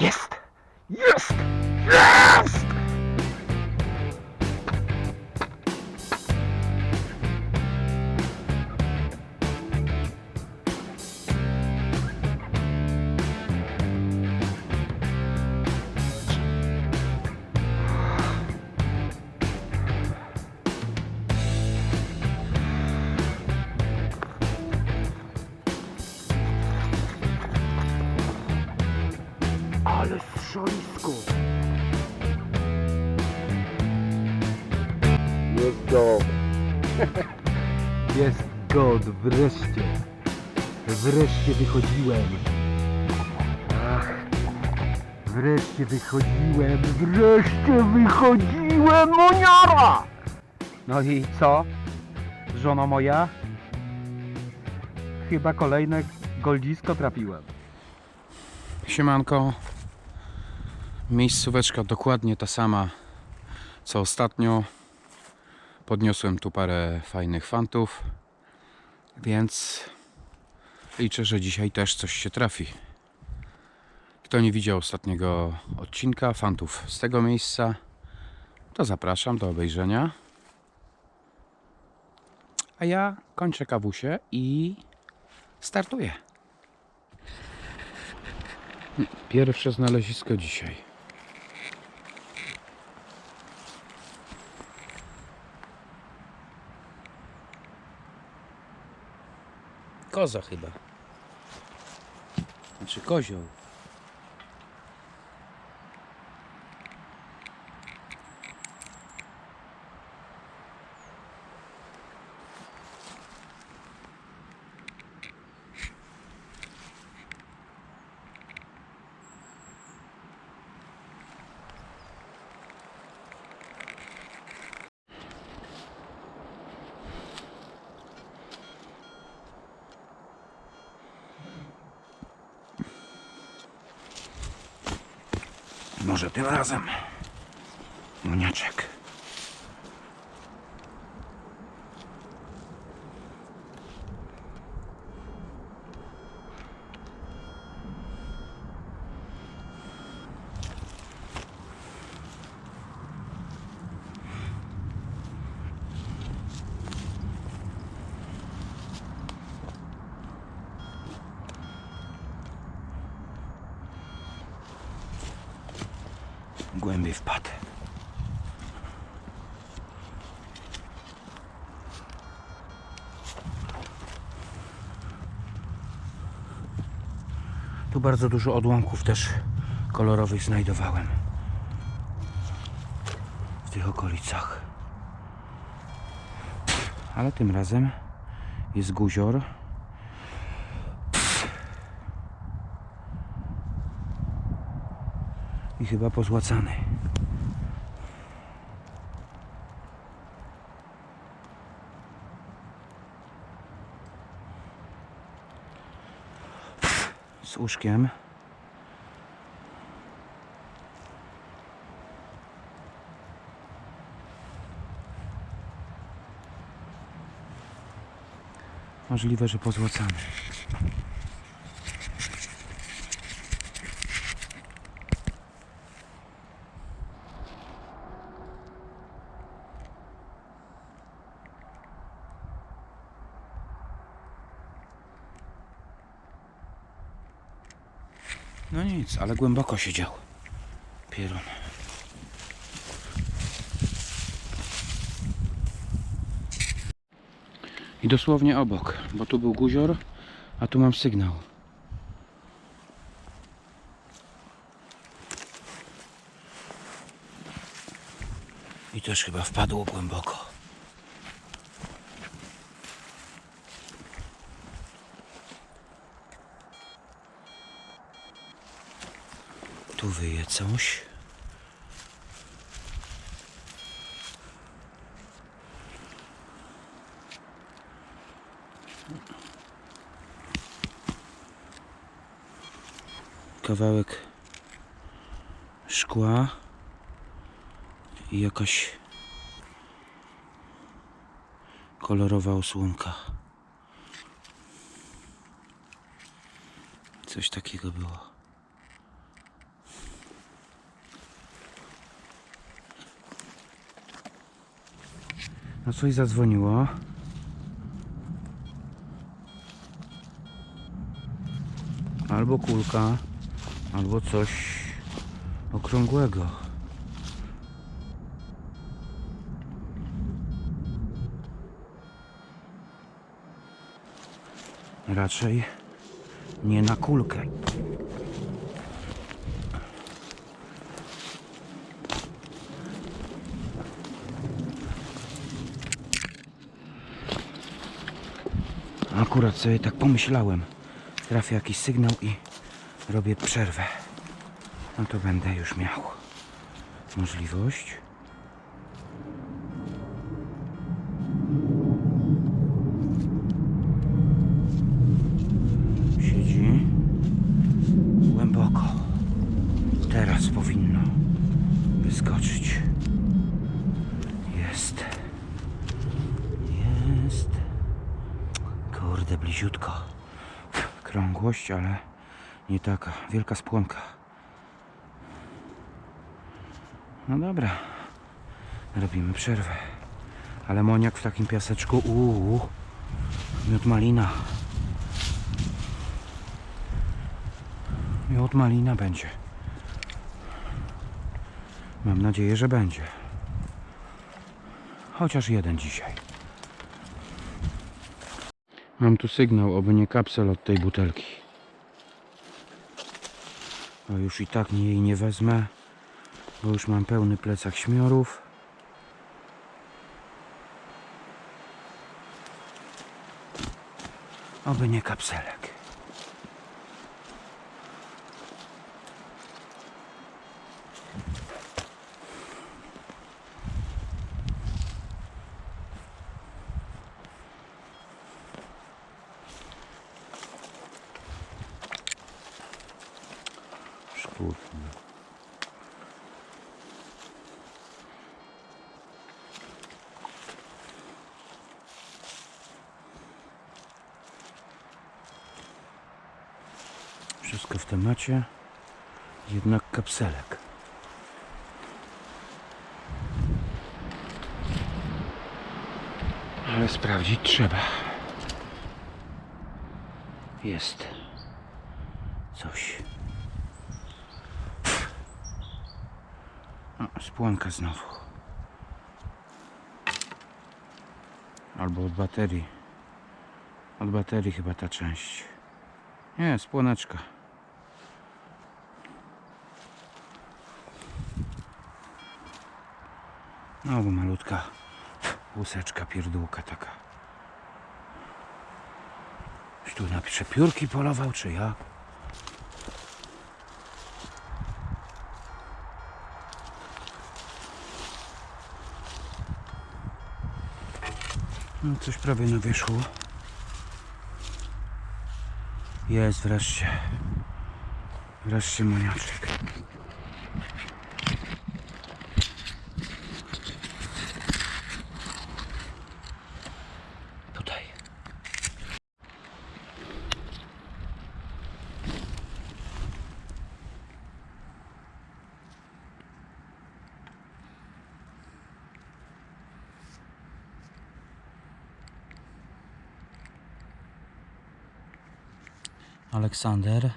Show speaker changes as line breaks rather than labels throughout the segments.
Jest! Jest! Jest! Wreszcie. Wreszcie wychodziłem. Ach, wreszcie wychodziłem, wreszcie wychodziłem, moniara! No i co, żono moja? Chyba kolejne goldzisko trafiłem.
Siemanko. Miejscóweczka dokładnie ta sama co ostatnio. Podniosłem tu parę fajnych fantów, więc liczę, że dzisiaj też coś się trafi. Kto nie widział ostatniego odcinka fantów z tego miejsca, to zapraszam do obejrzenia. A ja kończę kawusie i startuję. Pierwsze znalezisko dzisiaj. Koza chyba. Znaczy kozioł. Może tym razem. Mniaczek. Głębiej wpadł. Tu bardzo dużo odłamków też kolorowych znajdowałem. W tych okolicach. Ale tym razem jest guzior. I chyba pozłacany. Z łóżkiem. Możliwe, że pozłacany. No nic, ale głęboko siedział. Pierun. I dosłownie obok, bo tu był guzior, a tu mam sygnał. I też chyba wpadło głęboko. Tu wyje coś. Kawałek szkła i jakaś kolorowa osłonka. Coś takiego było. No coś zadzwoniło. Albo kulka, albo coś okrągłego. Raczej nie na kulkę. Akurat sobie tak pomyślałem. Trafię jakiś sygnał i robię przerwę. No to będę już miał możliwość. Siedzi głęboko. Teraz powinno wyskoczyć. Jest. Jest. Kurde, bliziutko. Krągłość, ale nie taka. Wielka spłonka. No dobra. Robimy przerwę. Ale moniak w takim piaseczku. Uuu. Miód malina. Miód malina będzie. Mam nadzieję, że będzie. Chociaż jeden dzisiaj. Mam tu sygnał, oby nie kapsel od tej butelki. A już i tak jej nie wezmę, bo już mam pełny plecak śmiorów. Oby nie kapselek. Szkutno. Wszystko w temacie, jednak kapselek. Ale sprawdzić trzeba. Jest coś. Spłonka znowu. Albo od baterii. Od baterii chyba ta część. Nie, spłoneczka. No, bo malutka łuseczka, pierdółka taka. Czy tu na przepiórki polował, czy jak? No, coś prawie na wierzchu. Jest wreszcie. Wreszcie moniaczek. Aleksander.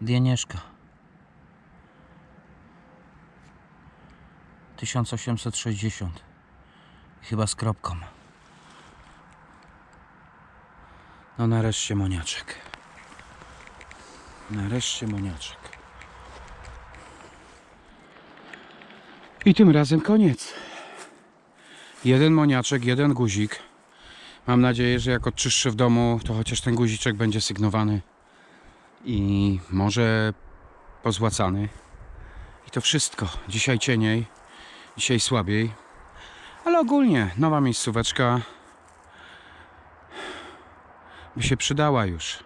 Dienieszka. 1860. Chyba z kropką. No nareszcie moniaczek. Nareszcie moniaczek. I tym razem koniec. Jeden moniaczek, jeden guzik. Mam nadzieję, że jak odczyszczę w domu, to chociaż ten guziczek będzie sygnowany i może pozłacany. I to wszystko. Dzisiaj cieniej, dzisiaj słabiej, ale ogólnie nowa miejscóweczka by się przydała już,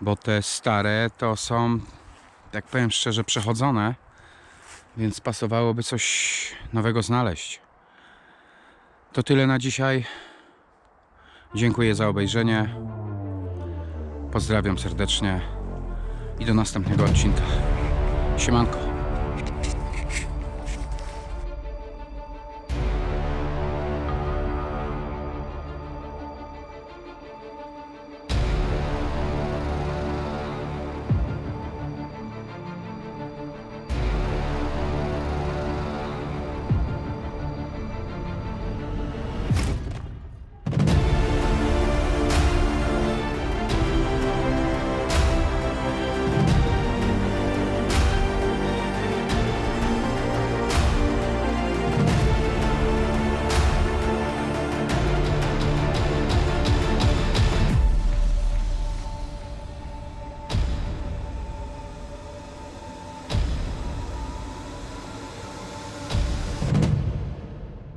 bo te stare to są, tak powiem szczerze, przechodzone, więc pasowałoby coś nowego znaleźć. To tyle na dzisiaj. Dziękuję za obejrzenie. Pozdrawiam serdecznie i do następnego odcinka. Siemanko.